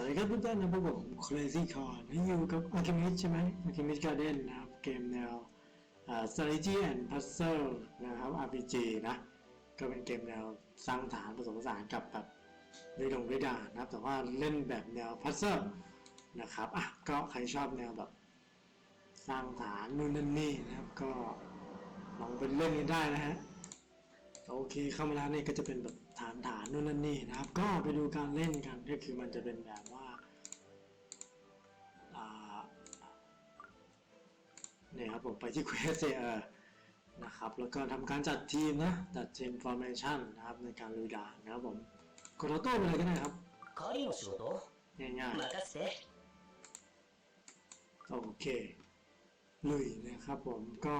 วัสดีครับทุกท่านนะพบกับผม Crazy Con ให้อยู่กับ Alchemist ใช่ไหม Alchemist Garden นะครับ เกมแนว strategy and puzzle นะครับ RPG นะ ก็เป็นเกมแนวสร้างฐานผสมผสานกับแบบเรื่องเวดานะครับ แต่ว่าเล่นแบบแนว puzzle นะครับ อะ ก็ใครชอบแนวแบบ สร้างฐานนู่นนั่นนี่นะครับ ก็ลองไปเล่นกันได้นะฮะ โอเคเข้ามาแล้วเนี่ยก็จะเป็นแบบ ฐานฐานนู่นนั่นนี่นะครับ ก็ไปดูการเล่นกันก็คือมันจะเป็นแบบว่าเนี่ยครับผมไปที่ Quest เออนะครับ แล้วก็ทำการจัดทีมนะ จัดทีม formation นะครับในการลุยด่านนะครับผมกดอรโต้ไอะไรกันนะครับง่ายๆโอเคลุยนะครับผมก็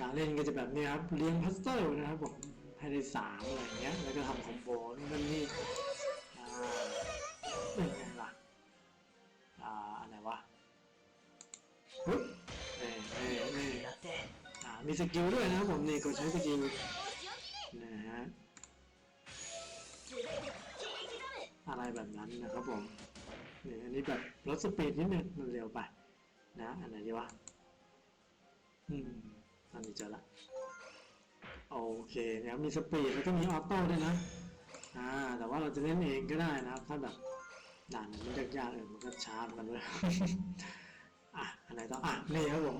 การเล่นก็จะแบบนี้ครับเลี้ยงพัสเตอร์นะครับผมภายในสามอะไรเงี้ยแล้วก็ทำคอมโบนู่นั่นนี่อ่าเป็นไงล่ะอ่าอะไรวะเฮ้ยเอ้ยเอ้ยเอ้ยอ่ามีสกิลด้วยนะครับผมนี่ก็ใช้สกิลนะฮะอะไรแบบนั้นนะครับผมนี่อันนี้แบบลดสปีดนิดนึงมันเร็วไปนะอันไหนดีวะอืม อันนี้เจอละโอเคเนี่ยมีสปีดแล้วก็มีออโต้ด้วยนะอ่าแต่ว่าเราจะเล่นเองก็ได้นะถ้าแบบด่านมันยากๆเออมันก็ชาร์จมันเลยอะอะไรต่ออะนี่ครับผม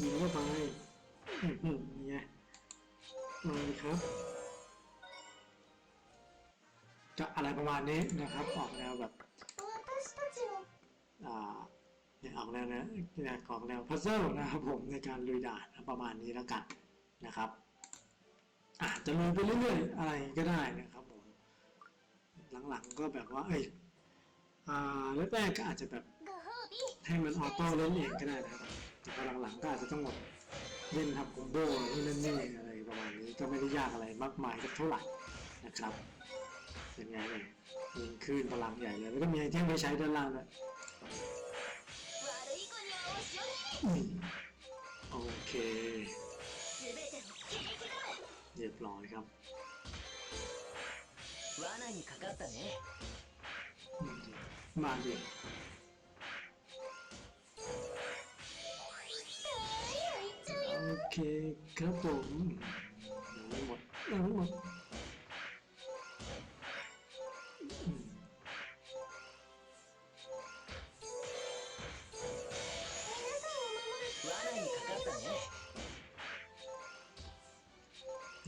ยิงเข้าไปนี่ไงมาครับจะอะไรประมาณนี้นะครับ ออกแนวแบบอ่า ออกแล้วนะของแล้วพัซเซิลนะครับผมในการลุยด่านประมาณนี้แล้วกันนะครับอาจจะลุยไปเรื่อยๆอะไรก็ได้นะครับผมหลังๆก็แบบว่าเอ้ยอ่าแรกๆก็อาจจะแบบให้มันออโต้เล่นเองก็ได้นะครับแต่หลังๆก็อาจจะต้องหมดเล่นทำคอมโบนี่นั่นนี่อะไรประมาณนี้ก็ไม่ได้ยากอะไรมากมายสักเท่าไหร่นะครับเป็นไงเลยยิงคลื่นพลังใหญ่เลยแล้วก็มีไอเทมไปใช้ด้านล่างด้วย โอเค เรียบร้อยครับมาดิโอเคครับผมยังไม่หมดยังไม่หมด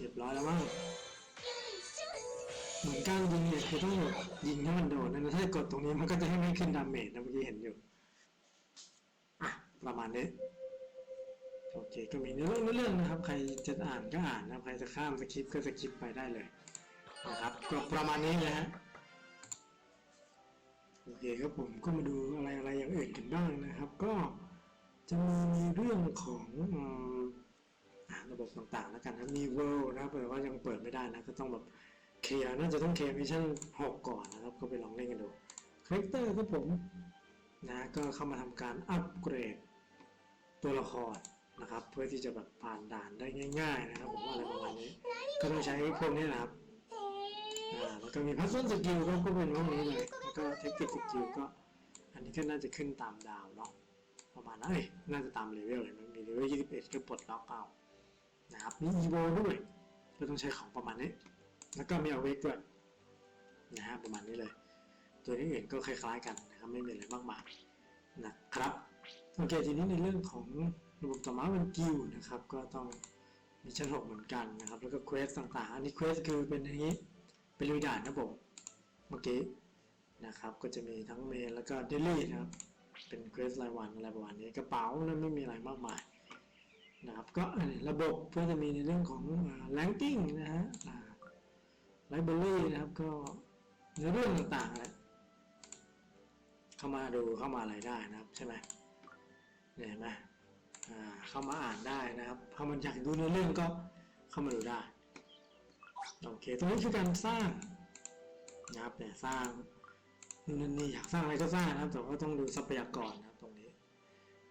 รียบร้อยแล้วมั้งเหมือนการยิงเนี่ยคือต้องแบยิงให้มันโดนนะถ้ากดตรงนี้มันก็จะให้ไม่ขึ้นดาเมจนะเมื่อกี้เห็นอยู่อะประมาณนี้โอเคก็มีเรื่องเรื่องนะครับ ใครจะอ่านก็อ่านนะใครจะข้ามสคริปก็สคริปไปได้เลยนะครับก็ประมาณนี้นะฮะโอเคครับผมก็มาดูอะไรอะไรอย่างอื่นกันบ้างนะครับ ก็จะมีเรื่องของอ ระบบต่างๆแล้วกันนะมี World นะแต่ว่ายังเปิดไม่ได้นะก็ต้องแบบเคลียร์น่าจะต้องเคลียร์มิชชั่น6ก่อนนะครับ ก็ไปลองเล่นกันดูคาแรคเตอร์ครับผมนะก็เข้ามาทำการอัปเกรดตัวละครนะครับ เพื่อที่จะแบบผ่านด่านได้ง่าย ๆ นะครับผมว่าอะไรประมาณนี้ ก็ต้องใช้พวกนี้นะครับอ่าแล้วก็มีพัซเซิลสกิลก็เป็นพวกนี้เลยแล้วก็เทคนิคสกิลก็ อันนี้ก็น่าจะขึ้นตามดาวเนาะประมาณนั้นเอ้ยน่าจะตามเลเวลเลยมันมีเลเวล 21 ก็ปลดล็อกเอา นะครับมีอีโวด้วยก็ต้องใช้ของประมาณนี้ แล้วก็มีเอาเวกด้วยนะฮะประมาณนี้เลย ตัวนี้อื่นก็คล้ายๆกันนะครับไม่มีอะไรมากมายนะครับโอเคทีนี้ในเรื่องของระบบต่อมาเป็นกิลนะครับ ก็ต้องมีชั้นหกเหมือนกันนะครับ แล้วก็เควสต่างๆ อันนี้เควสคือเป็นอย่างนี้เป็นลุยด่านนะผมเมื่อกี้นะครับ ก็จะมีทั้งเมนแล้วก็เดลี่นะครับ เป็นเควสรายวันอะไรประมาณนี้กระเป๋านั้นไม่มีอะไรมากมาย นะครับก็ระบบเพื่อจะมีในเรื่องของแลนกิ้งนะฮะไลบรารีนะครับก็ในเรื่องต่างๆแหละเข้ามาดูเข้ามาอะไรได้นะครับใช่ไหมเห็นไหมเข้ามาอ่านได้นะครับถ้ามันอยากดูในเรื่องก็เข้ามาดูได้โอเคตรงนี้คือการสร้างนะครับเนี่ยสร้างนู่นนนนี่อยากสร้างอะไรก็สร้างนะครับแต่ว่าต้องดูทรัพยากรนะครับตรงนี้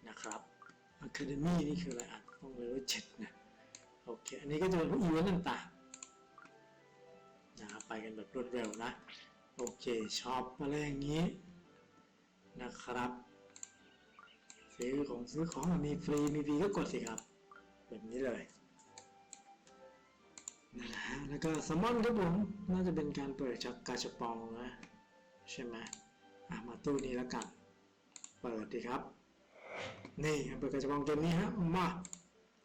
นะครับ Academy นี่คืออะไรอะ้องเลเวลเจ็ดนะโอเค อันนี้ก็จะเป็นพวกอีเวนต์ต่างๆนะครับไปกันแบบรวดเร็วนะ โอเคช็อปอะไรอย่างนี้นะครับ ซื้อของซื้อของมีฟรีมีฟรีก็กดสิครับ แบบนี้เลยนะฮะแล้วก็สมอนครับผมน่าจะเป็นการเปิดจากกาชปองนะใช่ไหมอะมาตู้นี้แล้วกัน เปิดดีครับ นี่เปิดกาชปองเกมนี้ฮะมา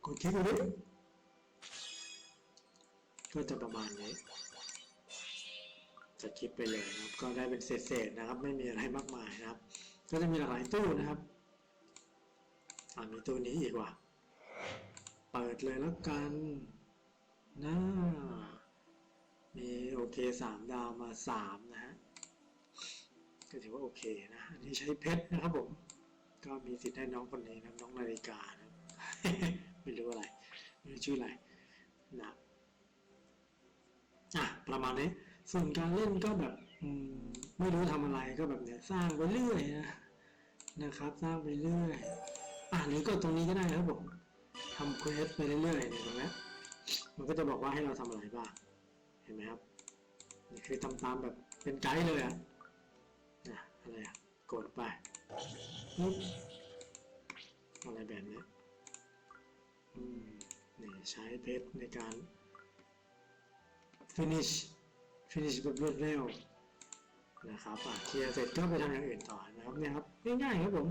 กดคลิกดูดิก็จะประมาณนี้จะคลิปไปเลยนะครับ ก็ได้เป็นเศษๆนะครับ ไม่มีอะไรมากมายนะครับ ก็จะมีหลายตู้นะครับอ่ามีตู้นี้อีกว่ะเปิดเลยแล้วกันนะมีโอเคสามดาวมาสามนะฮะก็ถือว่าโอเคนะอันนี้ใช้เพชรนะครับผม ก็มีสิทธิ์ได้น้องคนนี้นะน้องนาฬิกานะ ไม่รู้อะไรไม่รู้ชื่ออะไรนะอะประมาณนี้ส่วนการเล่นก็แบบไม่รู้ทำอะไรก็แบบเนี้ยสร้างไปเรื่อยนะนะครับ สร้างไปเรื่อยอะหรือกดตรงนี้ก็ได้ครับผมทำเควสไปเรื่อยๆเนี่ยตรงนี้มันก็จะบอกว่าให้เราทำอะไรบ้างเห็นไหมครับนี่คือทำตามแบบเป็นไกด์เลยอะนะอะไรอะกดไปอะไรแบบนี้ นี่ใช้เพชรในการ finish finish แบบรวดเร็วนะครับอะเคลียร์เสร็จก็ไปทำอย่างอื่นต่อนะครับเนี่ยครับง่ายๆครับผม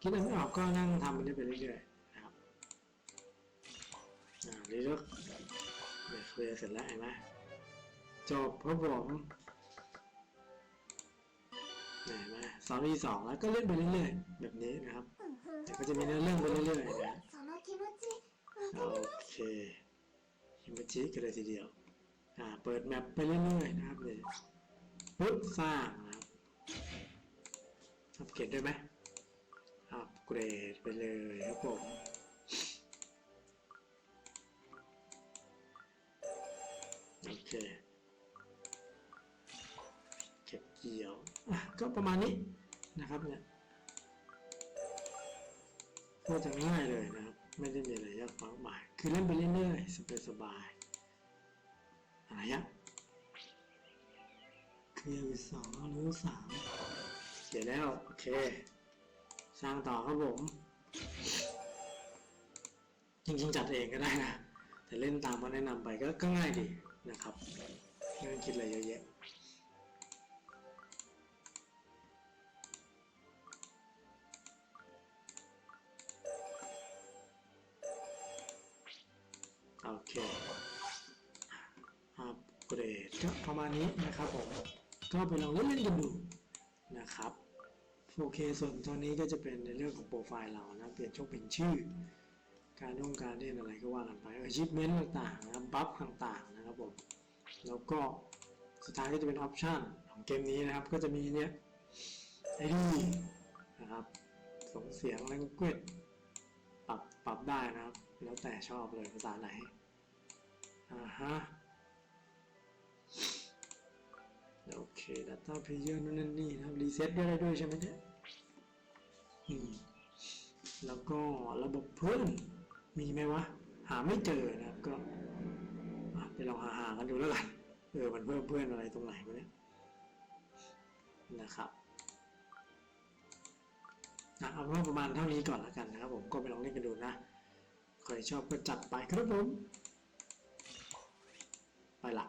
คิดอะไรไม่ออกก็นั่งทำมันได้ไปเรื่อยๆนะครับอ่ารีเนี่ยเคลียร์เสร็จแล้วเห็นไหมจบครับผม นะมาสองมีสองแล้วก็เล่นไปเรื่อยๆแบบนี้นะครับเดี๋ยวก็จะมีเนื้อเรื่องไปเรื่อยๆนะโอเคฮิมจิกันเลยทีเดียวอ่าเปิดแมปไปเรื่อยๆนะครับเลยปึ๊บสร้างนะครับอัปเกรดได้ไหมอัปเกรดไปเลยครับผมโอเค ก็ประมาณนี้นะครับเนี่ยก็จะง่ายเลยนะครับ ไม่ได้มีอะไรยากมากมาย คือเล่นไปเรื่อยๆสบายๆอะไรอะเคลียร์สองหรือสามเขียนแล้ว โอเค สร้างต่อครับผม จริงๆจัดเองก็ได้นะ แต่เล่นตามมาแนะนำไปก็ง่ายดีนะครับไม่ต้องคิดอะไรเยอะแยะ โอเคอัปเกรดก็ประมาณนี้นะครับผมก็ไปลองเล่นๆกันดูนะครับโอเคส่วนตอนนี้ก็จะเป็นในเรื่องของโปรไฟล์เรานะเปลี่ยนช่องเป็นชื่อ การต้องการเล่นอะไรก็ว่ากันไป achievement ต่างๆนะครับบัฟต่างๆนะครับผมแล้วก็สุดท้ายก็จะเป็นออปชันของเกมนี้นะครับ ก็จะมีเนี่ยไอดีนะครับส่งเสียง language ปรับปรับได้นะครับ แล้วแต่ชอบเลยภาษาไหน อ่าฮะโอเค data player นู่นนั่นนี่นะครับรีเซ็ตได้ด้วยใช่ไหมเนี่ยอืมแล้วก็ระบบเพื่อนมีไหมวะ หาไม่เจอนะครับก็ไปลองหาหากันดูแล้วกันเออมันเพิ่มเพื่อนอะไรตรงไหนวะเนี่ยนะครับอะเอาว่าประมาณเท่านี้ก่อนแล้วกันนะครับผมก็ไปลองเล่นกันดูนะ ใครชอบก็จัดไปครับผม ไปละ